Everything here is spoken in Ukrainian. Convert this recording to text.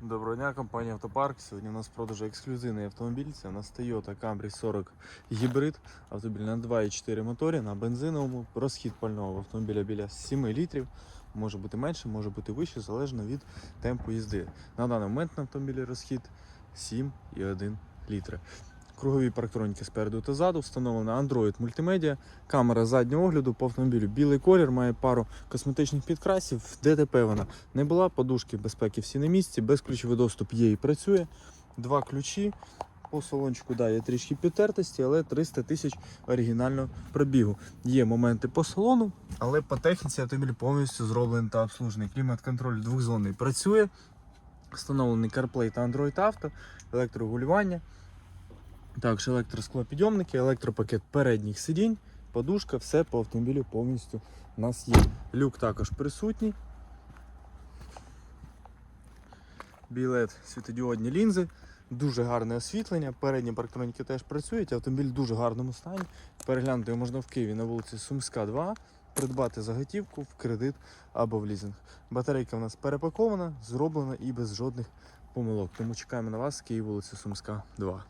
Доброго дня, компанія Автопарк. Сьогодні у нас в продажу ексклюзивний автомобіль. Це у нас Toyota Camry 40 гібрид. Автомобіль на 2,4 моторі, на бензиновому. Розхід пального автомобіля біля 7 літрів. Може бути менше, може бути вище, залежно від темпу їзди. На даний момент на автомобілі розхід 7,1 літри. Кругові парктроніки спереду та ззаду, встановлена Android мультимедіа, камера заднього огляду по автомобілю. Білий колір, має пару косметичних підкрасів. ДТП вона не була, подушки безпеки всі на місці, безключовий доступ є і працює. Два ключі. По салончику да, є трішки підтертості, але 300 тисяч оригінального пробігу. Є моменти по салону, але по техніці автомобіль повністю зроблений та обслужений. Клімат-контроль двохзонний працює. Встановлений CarPlay та Android Auto, електрорегулювання. Також електросклопідйомники, електропакет передніх сидінь, подушка, все по автомобілю повністю у нас є. Люк також присутній. Білет, світодіодні лінзи, дуже гарне освітлення. Передні парктроніки теж працюють. Автомобіль в дуже гарному стані. Переглянути його можна в Києві на вулиці Сумська, 2. Придбати заготівку в кредит або в лізинг. Батарейка в нас перепакована, зроблена і без жодних помилок. Тому чекаємо на вас з Києва вулиці Сумська, 2.